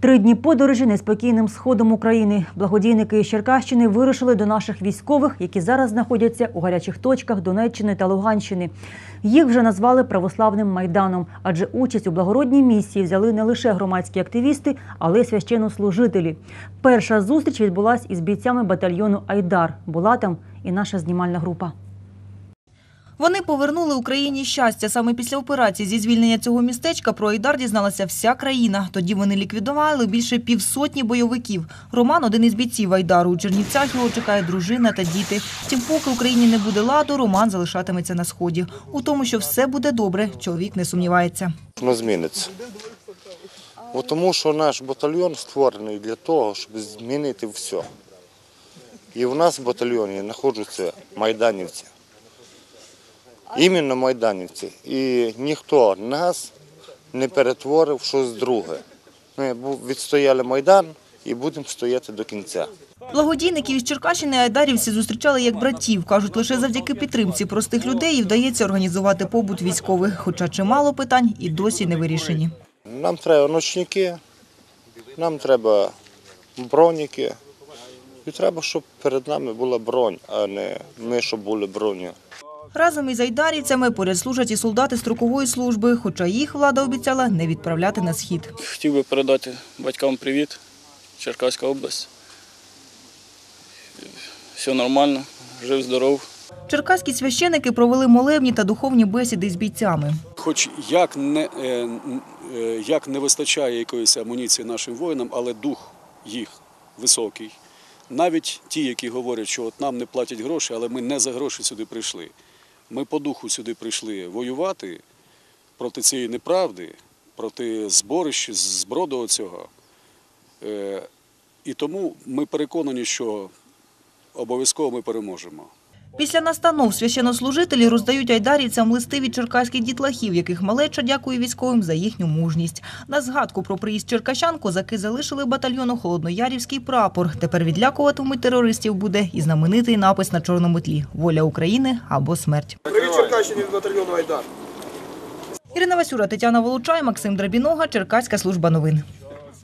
Три дні подорожі неспокійним сходом України. Благодійники із Черкащини вирушили до наших військових, які зараз знаходяться у гарячих точках Донеччини та Луганщини. Їх вже назвали православним майданом, адже участь у благородній місії взяли не лише громадські активісти, але й священнослужителі. Перша зустріч відбулась із бійцями батальйону Айдар. Була там і наша знімальна група. Вони повернули Україні щастя. Саме після операції зі звільнення цього містечка про Айдар дізналася вся країна. Тоді вони ліквідували більше півсотні бойовиків. Роман – один із бійців Айдару. У Чернівцях його чекає дружина та діти. Втім, поки Україні не буде ладу, Роман залишатиметься на сході. У тому, що все буде добре, чоловік не сумнівається. воно зміниться. Тому що наш батальйон створений для того, щоб змінити все. І в нас в батальйоні знаходяться майданівці. Іменно майданівці. І ніхто нас не перетворив в щось друге. Ми відстояли Майдан і будемо стояти до кінця. Благодійників із Черкащини айдарівці зустрічали як братів. Кажуть, лише завдяки підтримці простих людей і вдається організувати побут військових. Хоча чимало питань і досі не вирішені. Нам треба ночники, нам треба броніки. І треба, щоб перед нами була бронь, а не ми, щоб були броні. Разом із айдарівцями поряд служать і солдати строкової служби, хоча їх влада обіцяла не відправляти на схід. Хотів би передати батькам привіт, Черкаська область. Все нормально, жив, здоров. Черкаські священики провели молебні та духовні бесіди з бійцями. Хоч як не, е, е, як не вистачає якоїсь амуніції нашим воїнам, але дух їх високий. Навіть ті, які говорять, що от нам не платять гроші, але ми не за гроші сюди прийшли. Ми по духу сюди прийшли воювати проти цієї неправди, проти зборища, зброду оцього. Е, І тому ми переконані, що обов'язково ми переможемо. Після настанов священнослужителі роздають айдарівцям листи від черкаських дітлахів, яких малеча дякує військовим за їхню мужність. На згадку про приїзд черкащан козаки залишили батальйону Холодноярівський прапор. Тепер відлякуватимуть терористів буде і знаменитий напис на чорному тлі «Воля України або смерть». Привіт Черкащині від батальйону Айдар. Ірина Васюра, Тетяна Волочай, Максим Драбінога, Черкаська служба новин.